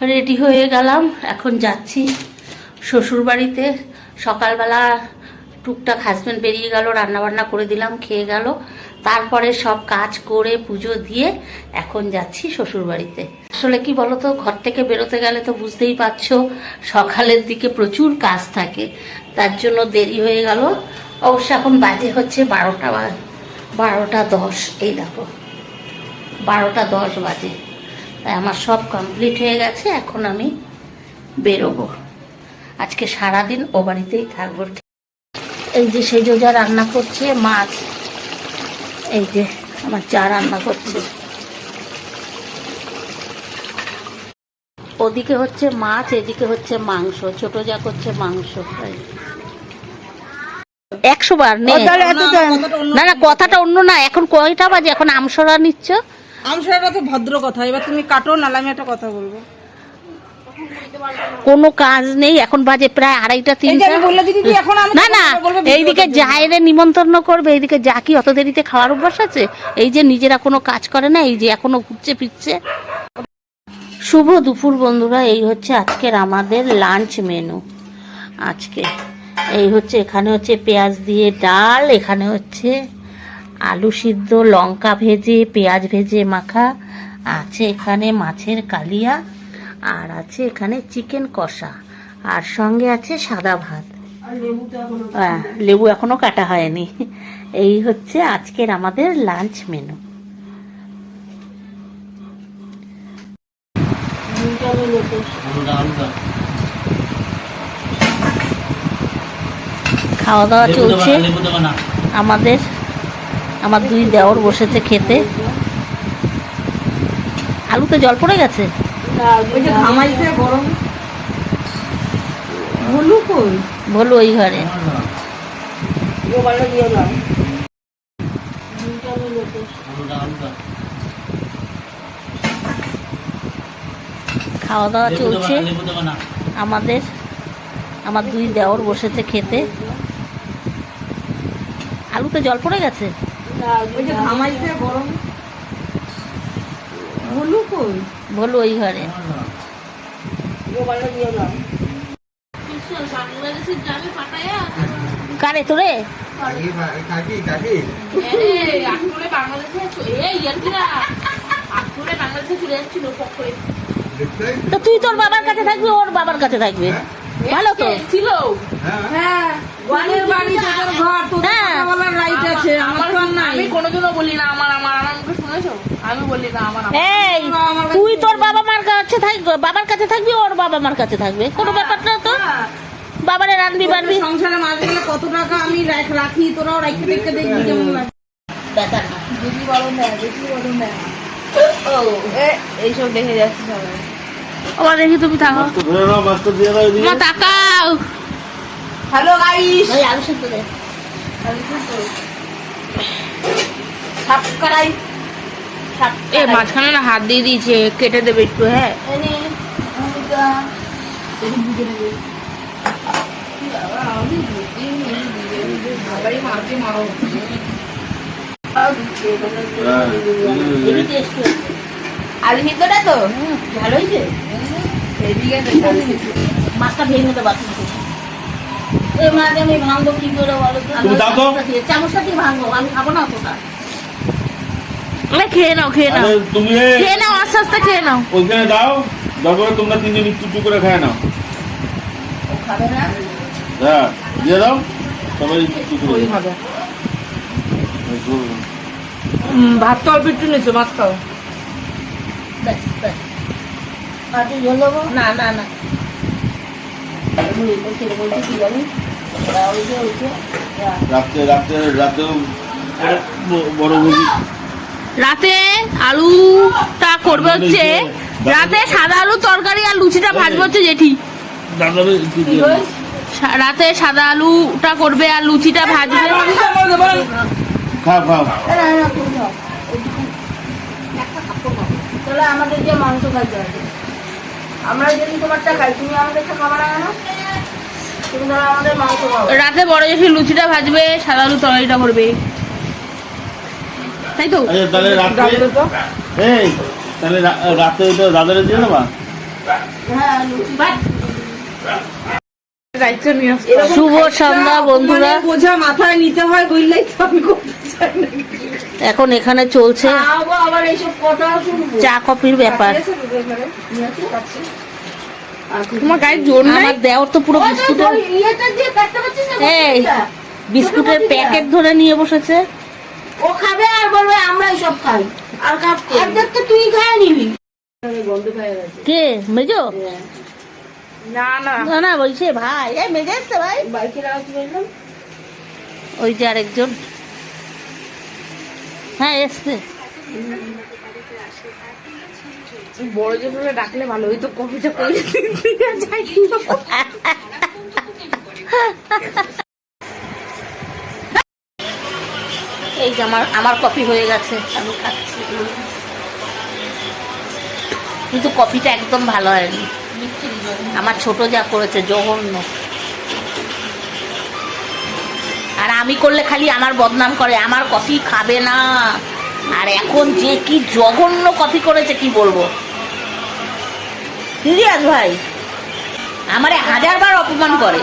Ready হয়ে গেলাম, এখন যাচ্ছি শ্বশুর বাড়িতে সকালবেলা টুকটাক হাজব্যান্ড বেরিয়ে গেল, রান্নাবান্না করে দিলাম, খেয়ে গেল। তারপরে সব কাজ করে পুজো দিয়ে এখন যাচ্ছি শ্বশুর বাড়িতে আসলে কি বলতো, ঘর থেকে বেরোতে গেলে তো বুঝতেই পারছ, সকালের দিকে প্রচুর কাজ থাকে। তার জন্য দেরি হয়ে গেল। অবশ্য এখন বাজে হচ্ছে বারোটা বারোটা দশ, এই দেখো। বারোটা দশ বাজে। তাই আমার সব কমপ্লিট হয়ে গেছে এখন আমি বেরোবো। আজকে সারাদিন ও বাড়িতেই থাকব। এই যে সেই যা রান্না করছে মাছ এই যে আমার চা রান্না করছে। ওদিকে হচ্ছে মাছ এদিকে হচ্ছে মাংস ছোট যা করছে মাংস। একশো বার নে। না না কথাটা অন্য না এখন কয়টা বাজে? এখন আমসরা নিচ্ছ? আমসাটা তো ভদ্র কথা এবার তুমি কাটো নাহলে আমি একটা কথা বলব। কোনো কাজ নেই এখন বাজে প্রায় আড়াইটা তিনটা। না না এইদিকে। জায়রে নিমন্ত্রণ করবে এইদিকে যা কি অত দেরিতে খাওয়ার অভ্যাস আছে? এই যে নিজেরা কোনো কাজ করে না এই যে এখনও ঘুরছে ফিরছে। শুভ দুপুর বন্ধুরা এই হচ্ছে আজকের আমাদের লাঞ্চ মেনু আজকে এই হচ্ছে এখানে হচ্ছে পেঁয়াজ দিয়ে ডাল এখানে হচ্ছে আলু সিদ্ধ লঙ্কা ভেজে পেঁয়াজ ভেজে মাখা আছে এখানে মাছের কালিয়া আর আছে এখানে চিকেন কষা আর সঙ্গে আছে সাদা ভাত। হ্যাঁ লেবু এখনও কাটা হয়নি। এই হচ্ছে আজকের আমাদের লাঞ্চ মেনু। খাওয়া দাওয়া চলছে আমাদের আমার দুই দেওর বসেছে খেতে। আলুতে জল পড়ে গেছে? ওই যে গরম। ভুলু বলো ওই ঘরে। খাওয়া দাওয়া চলছে আমাদের। আমার দুই দেওর বসেছে খেতে। আলুতে জল পড়ে গেছে? ওই ভুলু ঘরে। কারে তোরে? তুই তোর বাবার কাছে থাকবি ওর বাবার কাছে থাকবে? ভালো তো? হ্যাঁ। হ্যাঁ ওয়ানের বাড়ি তোদের ঘর তোদের হ্যাঁ। কথা বলার রাইট আছে আমার নাই। আমি কোনোদিনও বলি না আমার আমার আমার মুখে শুনেছো? আমি বলি না আমার। এই তুই তোর বাবা মার কাছে থাকবে বাবার কাছে থাকবি ওর বাবা মার কাছে থাকবে? কোনো ব্যাপার না তো? বাবারে রানবি বানবি সংসারে মাঝে গেলে কত টাকা আমি রাখি তোরাও রাখতে দেখতে দেখবি কেমন লাগে। ব্যাপার না। বেশি বেশি না। এ, এইসব দেখে যাচ্ছে সবাই। আমার দেখি তুমি থাকো। মা তাকাও। Hello guys. ওই আলু সেদ্ধ দে। এ মাঝখানে না হাত দিয়ে দিয়েছে কেটে দেবে একটু হ্যাঁ। হ্যাঁ, টেস্ট হয়েছে আলু সিদ্ধটা তো? ভালো হয়েছে? মাছটা ভেঙে দেবো আপনি এই মাছ আমি ভাঙবো কি করে বলো তো? তুমি চামচটা দিয়ে- ভাঙবো আমি খাব না অতটা খেয়ে নাও খেয়ে নাও। তুমি খেয়ে নাও আস্তে আস্তে খেয়ে নাও। ওইখানে দাও তারপরে তোমরা তিনজন একটু একটু করে খায় নাও। খাবে না? হ্যাঁ দিয়ে দাও সবাই একটু করে ভাত তো অল্প একটু নিছো মাছ খাও। ব্যাস ব্যাস আর তুই দেবো না না না বলি- বলছি বলছি কি জানি ওই যে ওই যে রাত্রে রাত্রে রাতেও বড়- বড় বুঝি রাতে আলুটা করবে হচ্ছে রাতে সাদা আলু তরকারি আর লুচিটা ভাজবে হচ্ছে জেঠি। রাতে সাদা আলুটা করবে আর লুচিটা ভাজবে। খাও খাও না, না, না, তুমি খাও। ওইটুকু একটা কাপড় খাও। তাহলে আমাদের যে মাংস খাইতে হবে আমরা যদি তোমারটা খাই তুমি আমাদেরটা খাবার না? কেন তুমি তাহলে আমাদের মাংস খাও। রাতে বড় জেঠি লুচিটা ভাজবে সাদা আলু তরকারিটা করবে। তাই তো? আচ্ছা তাহলে রাত্রে এই তাহলে রাতে ওইটা দাদারে দিয়ে দেবা? হ্যাঁ লুচি। শুভ সন্ধ্যা বন্ধুরা। বোঝা মাথায় নিতে হয় বললেই তো আমি করতে চাই না। এখন এখানে চলছে চা কফির ব্যাপার। তোমার গায়ে জোর আমার দেওয়ার তো পুরো বিস্কুটের এই বিস্কুটের প্যাকেট ধরে নিয়ে বসেছে। ও খাবে আর বলবে আমরা সব খাই। আর কাপ তো তুই খাই নিবি। কে মেজো? না না। না না বলছে ভাই। এই মেজে এসছে ভাই। বললাম। ওই যে আরেকজন। হ্যাঁ এসছে। বড় জোরে ডাকলে ভালো ওই তো কফিটা করে এই যে আমার আমার কফি হয়ে গেছে আমি খাচ্ছি। কিন্তু কফিটা একদম ভালো হয়নি। আমার ছোট যা করেছে জঘন্য। আর আমি করলে খালি আমার বদনাম করে, আমার কফি খাবে না। আর এখন যে কি জঘন্য কফি করেছে, কি বলব? সিরিয়াস ভাই। আমারে হাজারবার অপমান করে।